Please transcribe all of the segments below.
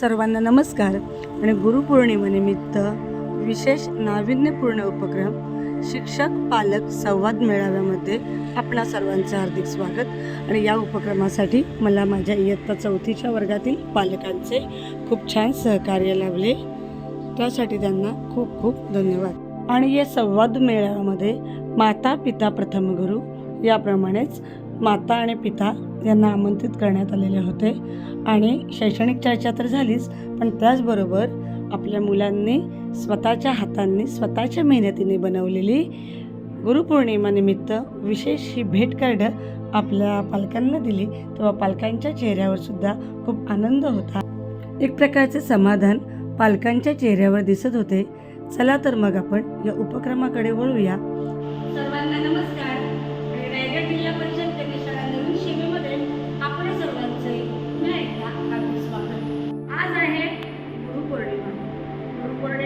सर्वांना नमस्कार आणि गुरुपौर्णिमेनिमित्त विशेष नाविन्यपूर्ण उपक्रम शिक्षक पालक संवाद मेळाव्यामध्ये आपणा सर्वांचं हार्दिक स्वागत. आणि या उपक्रमासाठी मला माझ्या इयत्ता चौथीच्या वर्गातील पालकांचे खूप छान सहकार्य लाभले. त्यासाठी त्यांना खूप खूप धन्यवाद. आणि या संवाद मेळाव्यामध्ये माता पिता प्रथम गुरु याप्रमाणेच माता आणि पिता यांना आमंत्रित करण्यात आलेले होते. आणि शैक्षणिक चर्चा तर झालीच पण त्याचबरोबर आपल्या मुलांनी स्वतःच्या हातांनी स्वतःच्या मेहनतीने बनवलेली गुरुपौर्णिमानिमित्त विशेष ही भेट कार्ड आपल्या पालकांना दिली. तेव्हा पालकांच्या चेहऱ्यावर सुद्धा खूप आनंद होता. एक प्रकारचे समाधान पालकांच्या चेहऱ्यावर दिसत होते. चला तर मग आपण या उपक्रमाकडे वळूया. सर्वांना नमस्कार. रायगड जिल्हा परिषद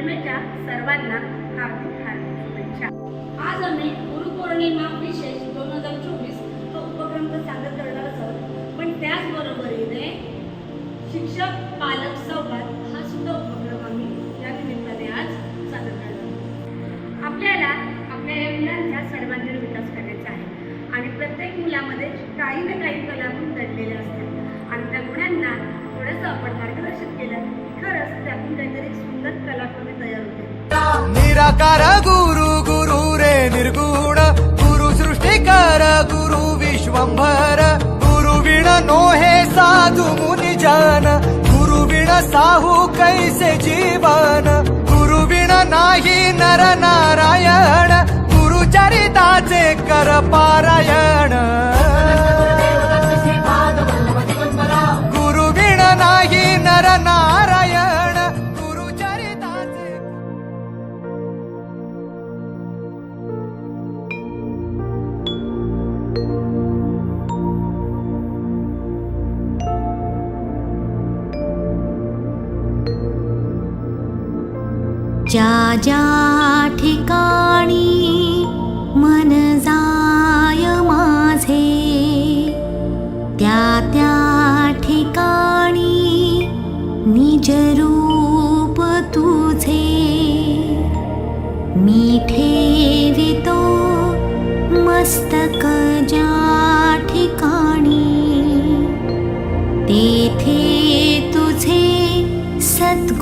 गुरुपौर्णिमेच्या सर्वांना हार्दिक हार्दिक शुभेच्छा. आज आम्ही गुरुपौर्णिमा विशेष दोन हजार चोवीस हा उपक्रम तर सादर करणारच आहोत. पण त्याचबरोबरीने शिक्षक पालक संवाद हा सुद्धा उपक्रम आम्ही या निमित्ताने आज सादर करणार आहोत. आपल्याला आपल्या या मुलांचा सर्वांगीण विकास करायचा आहे. आणि प्रत्येक मुलामध्ये काही ना काही सुंदर कलाकृती तयार होते. निराकार गुरु गुरु रे निर्गुण गुरु सृष्टिकर गुरु विश्वंभर गुरु विण नो हे साधु मुनि जन गुरु विण साहू कैसे जीवन गुरु विण नाही नर नारायण गुरु चरिताचे कर पारायण। ज्या ज्या ठिकाणी मन जाय माझे त्या त्या ठिकाणी निज रूप तुझे. मी ठेवितो मस्तक ज्या ठिकाणी तेथे तुझे सद्गुरु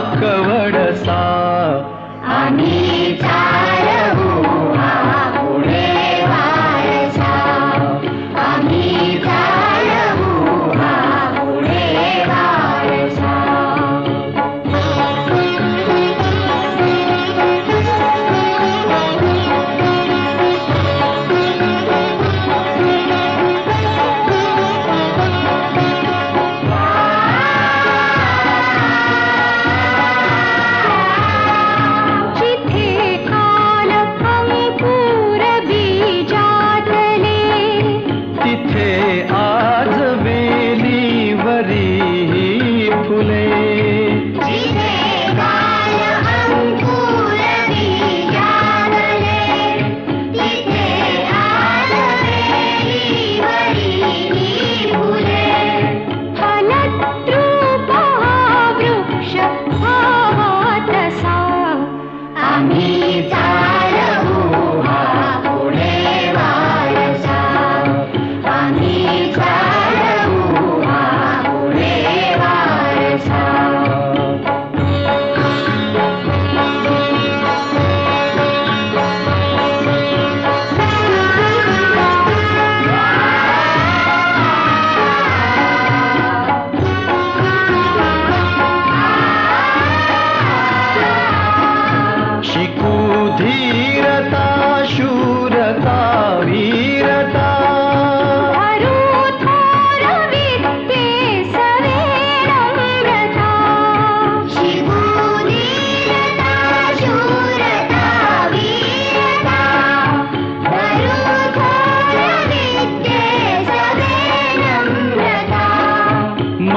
दिला कवडसा मुझे आ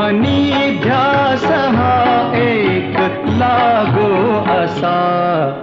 मनी ध्यास हा एक लागो असा.